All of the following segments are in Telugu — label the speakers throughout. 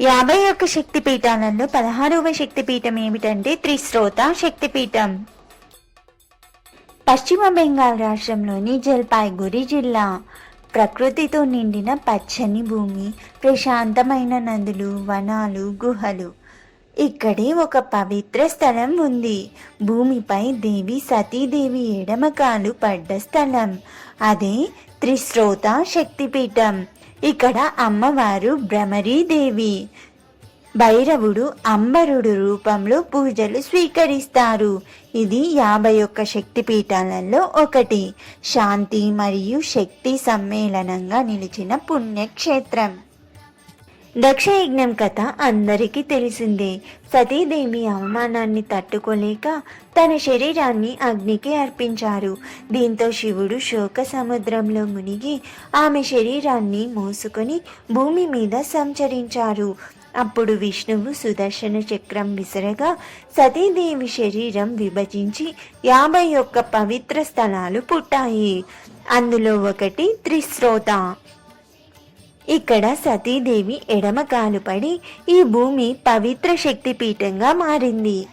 Speaker 1: యాభై ఒక్క శక్తిపీఠాలలో పదహారవ శక్తిపీఠం ఏమిటంటే త్రిశ్రోత శక్తిపీఠం. పశ్చిమ బెంగాల్ రాష్ట్రంలోని జల్పాయిగురి జిల్లా. ప్రకృతితో నిండిన పచ్చని భూమి ప్రశాంతమైన నదులు వనాలు గుహలు. ఇక్కడే ఒక పవిత్ర స్థలం ఉంది. భూమిపై దేవి సతీదేవి ఎడమకాలు పడ్డ స్థలం. అదే త్రిశ్రోత శక్తిపీఠం. ఇక్కడ అమ్మవారు భ్రమరీదేవి భైరవుడు అంబరుడు రూపంలో పూజలు స్వీకరిస్తారు. ఇది యాభై ఒక్క శక్తిపీఠాలలో ఒకటి. శాంతి మరియు శక్తి సమ్మేళనంగా నిలిచిన పుణ్యక్షేత్రం. దక్షయజ్ఞం కథ అందరికీ తెలిసిందే. సతీదేవి అవమానాన్ని తట్టుకోలేక తన శరీరాన్ని అగ్నికి అర్పించారు. దీంతో శివుడు శోక సముద్రంలో మునిగి ఆమె శరీరాన్ని మోసుకొని భూమి మీద సంచరించారు. అప్పుడు విష్ణువు సుదర్శన చక్రం విసరగా సతీదేవి శరీరం విభజించి యాభై ఒక్క పవిత్ర స్థలాలు పుట్టాయి. అందులో ఒకటి త్రిశ్రోత. ఇక్కడ సతీదేవి ఎడమ కాలుపడి ఈ భూమి పవిత్ర శక్తిపీఠంగా మారింది.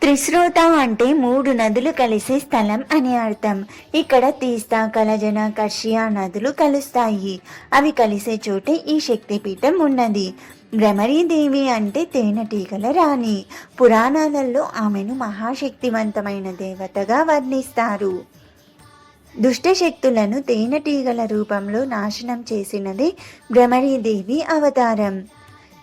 Speaker 1: త్రిశ్రోత అంటే మూడు నదులు కలిసే స్థలం అని అర్థం. ఇక్కడ తీస్తా కలజన కర్షియా నదులు కలుస్తాయి. అవి కలిసే చోటే ఈ శక్తిపీఠం ఉన్నది. భ్రమరీదేవి అంటే తేనెటీగల రాణి. పురాణాలలో ఆమెను మహాశక్తివంతమైన దేవతగా వర్ణిస్తారు. దుష్టశక్తులను తేనెటీగల రూపంలో నాశనం చేసినది భ్రమరీదేవి అవతారం.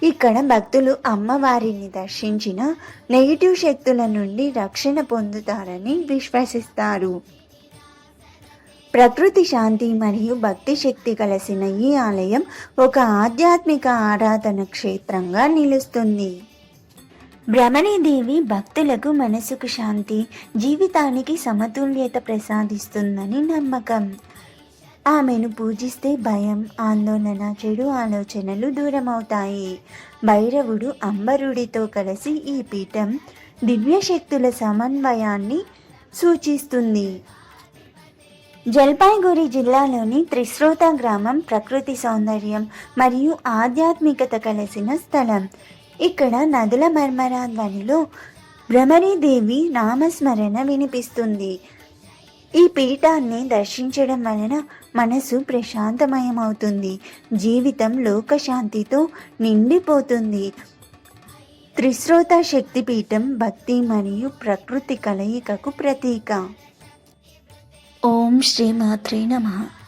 Speaker 1: ఇక్కడ భక్తులు అమ్మవారిని దర్శించిన నెగిటివ్ శక్తుల నుండి రక్షణ పొందుతారని విశ్వసిస్తారు. ప్రకృతి శాంతి మరియు భక్తి శక్తి కలిసిన ఈ ఆలయం ఒక ఆధ్యాత్మిక ఆరాధన క్షేత్రంగా నిలుస్తుంది. భ్రమణీదేవి భక్తులకు మనసుకు శాంతి జీవితానికి సమతుల్యత ప్రసాదిస్తుందని నమ్మకం. ఆమెను పూజిస్తే భయం ఆందోళన చెడు ఆలోచనలు దూరమవుతాయి. భైరవుడు అంబరుడితో కలిసి ఈ పీఠం దివ్యశక్తుల సమన్వయాన్ని సూచిస్తుంది. జల్పాయ్గురి జిల్లాలోని త్రిశ్రోత గ్రామం ప్రకృతి సౌందర్యం మరియు ఆధ్యాత్మికత కలిసిన స్థలం. ఇక్కడ నదుల మర్మరా ధ్వనిలో భ్రమరీదేవి నామస్మరణ వినిపిస్తుంది. ఈ పీఠాన్ని దర్శించడం వలన మనసు ప్రశాంతమయమవుతుంది. జీవితం లోకశాంతితో నిండిపోతుంది. త్రిశ్రోత శక్తిపీఠం భక్తి మరియు ప్రకృతి కలయికకు ప్రతీక. ఓం శ్రీ మాత్రే నమః.